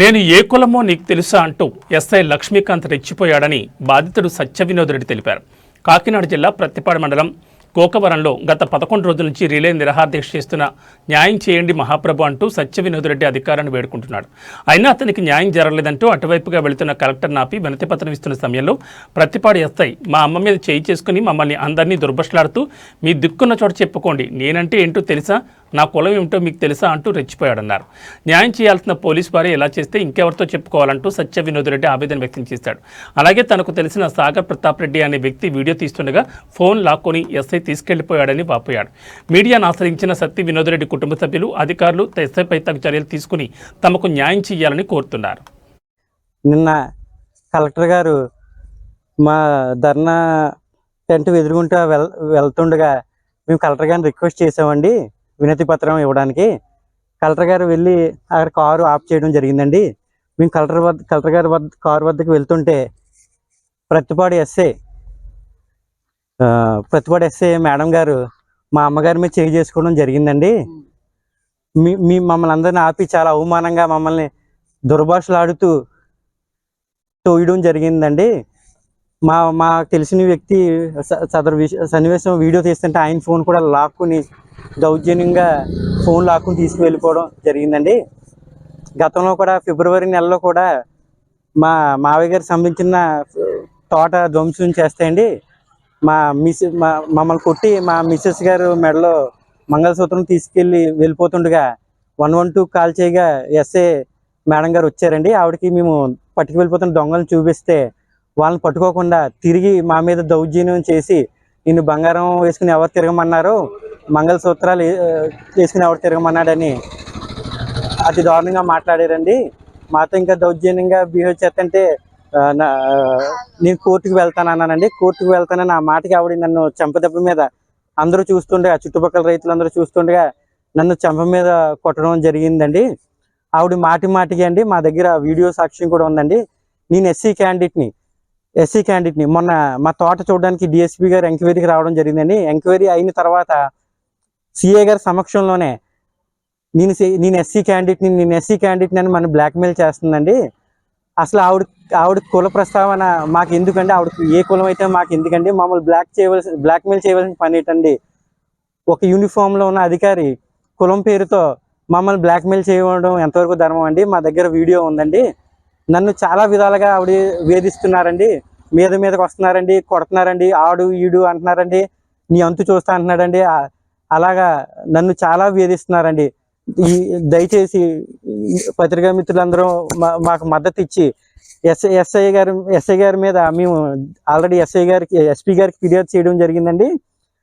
నేను ఏ కులమో నీకు తెలుసా అంటూ ఎస్ఐ లక్ష్మీకాంత్ రెచ్చిపోయాడని బాధితుడు సత్య వినోద్ రెడ్డి తెలిపారు. కాకినాడ జిల్లా ప్రత్తిపాడు మండలం కోకవరంలో గత పదకొండు రోజుల నుంచి రిలే నిరహారదీక్ష చేస్తున్న న్యాయం చేయండి మహాప్రభు అంటూ సత్య వినోద్ రెడ్డి అధికారాన్ని వేడుకుంటున్నాడు. అయినా అతనికి న్యాయం జరగలేదంటూ అటువైపుగా వెళుతున్న కలెక్టర్ నాపి వినతి పత్రం ఇస్తున్న సమయంలో ప్రతిపాడు ఎస్ఐ మా అమ్మ మీద చేయి చేసుకుని మమ్మల్ని అందరినీ దుర్భషలాడుతూ మీ దిక్కున్న చోట చెప్పుకోండి. నేనంటే ఏంటో తెలుసా? నా కులం ఏమిటో మీకు తెలుసా అంటూ రెచ్చిపోయాడన్నారు. న్యాయం చేయాల్సిన పోలీసు వారే ఇలా చేస్తే ఇంకెవరితో చెప్పుకోవాలంటూ సత్య వినోద్ రెడ్డి ఆవేదన వ్యక్తం చేశాడు. అలాగే తనకు తెలిసిన సాగర్ ప్రతాప్ రెడ్డి అనే వ్యక్తి వీడియో తీస్తుండగా ఫోన్ లాక్కొని ఎస్ఐ తీసుకెళ్ళిపోయాడని వాపోయాడు. మీడియాను ఆశ్రయించిన సత్య వినోద్ రెడ్డి కుటుంబ సభ్యులు అధికారులు ఎస్ఐపై తగు చర్యలు తీసుకుని తమకు న్యాయం చేయాలని కోరుతున్నారు. నిన్న కలెక్టర్ గారు మా ధర్నా టెంట్ ఎదురుగుంటూ వెల్ వెళ్తుండగా మేము కలెక్టర్ గారిని రిక్వెస్ట్ చేసామండి వినతి పత్రం ఇవ్వడానికి కలెక్టర్ గారు వెళ్ళి అక్కడ కారు ఆఫ్ చేయడం జరిగిందండి. మేము కలెక్టర్ వద్ద కలెక్టర్ గారి వద్ద కారు వద్దకు వెళ్తుంటే Prathipadu SA Prathipadu SA madam గారు మా అమ్మగారి మీద చేయి చేసుకోవడం జరిగిందండి. మీ మీ మమ్మల్ని అందరిని ఆపి చాలా అవమానంగా మమ్మల్ని దుర్భాషలాడుతూ తోయడం జరిగిందండి. మా మాకు తెలిసిన వ్యక్తి స- సదరు సన్నివేశం వీడియో తీస్తుంటే ఆయన ఫోన్ కూడా లాక్కుని దౌర్జన్యంగా ఫోన్ లాక్కుని తీసుకువెళ్ళిపోవడం జరిగిందండి. గతంలో కూడా ఫిబ్రవరి నెలలో కూడా మా మావయ్య గారికి సంబంధించిన తోట ధ్వంసం చేస్తాయండి. మా మిస్ మా మమ్మల్ని కొట్టి మా మిస్సెస్ గారు మెడలో మంగళసూత్రం తీసుకెళ్ళి వెళ్ళిపోతుండగా వన్ వన్ టూ కాల్ చేయగా ఎస్ఏ మేడం గారు వచ్చారండి. ఆవిడకి మేము పట్టుకు వెళ్ళిపోతున్న దొంగలను చూపిస్తే వాళ్ళని పట్టుకోకుండా తిరిగి మా మీద దౌర్జన్యం చేసి నిన్ను బంగారం వేసుకుని ఎవరు తిరగమన్నారు? మంగళసూత్రాలు వేసుకుని ఎవరు తిరగమన్నాడని అతి దారుణంగా మాట్లాడారండి. మాతో ఇంకా దౌర్జన్యంగా బిహేవ్ చేస్తుంటే నా- నేను కోర్టుకు వెళ్తాను అన్నానండి. కోర్టుకు వెళ్తానని ఆ మాటకి ఆవిడ నన్ను చెంపదెబ్బ మీద అందరూ చూస్తుండగా చుట్టుపక్కల రైతులందరూ చూస్తుండగా నన్ను చెంప మీద కొట్టడం జరిగిందండి. ఆవిడ మాటి మాటికి అండి మా దగ్గర వీడియో సాక్ష్యం కూడా ఉందండి. నేను ఎస్సీ క్యాండిడేట్ని. ఎస్సీ క్యాండిడేట్ని మొన్న మా తోట చూడడానికి డిఎస్పీ గారు ఎంక్వైరీకి రావడం జరిగిందండి. ఎంక్వైరీ అయిన తర్వాత సిఏ గారి సమక్షంలోనే నేను నేను ఎస్సీ క్యాండిడేట్ని నేను ఎస్సీ క్యాండిడేట్ని అని మన బ్లాక్మెయిల్ చేస్తుందండి. అసలు ఆవిడ ఆవిడ కుల ప్రస్తావన మాకు ఎందుకండి? ఆవిడ ఏ కులం అయితే మాకు ఎందుకండి? మమ్మల్ని బ్లాక్ చేయవలసి బ్లాక్మెయిల్ చేయవలసిన పని ఏంటండి? ఒక యూనిఫామ్లో ఉన్న అధికారి కులం పేరుతో మమ్మల్ని బ్లాక్మెయిల్ చేయడం ఎంతవరకు ధర్మం అండి? మా దగ్గర వీడియో ఉందండి. నన్ను చాలా విధాలుగా ఆవిడ వేధిస్తున్నారండి. మీద మీదకి వస్తున్నారండి కొడుతున్నారండి ఆడు ఈడు అంటున్నారండి నీ అంతు చూస్తా అంటున్నాడండి. అలాగా నన్ను చాలా వేధిస్తున్నారండి. ఈ దయచేసి పత్రికా మిత్రులందరూ మా- మాకు మద్దతు ఇచ్చి ఎస్ఐ ఎస్ఐ గారి ఎస్ఐ గారి మీద మేము ఆల్రెడీ ఎస్ఐ గారికి ఎస్పీ గారికి ఫిర్యాదు చేయడం జరిగిందండి.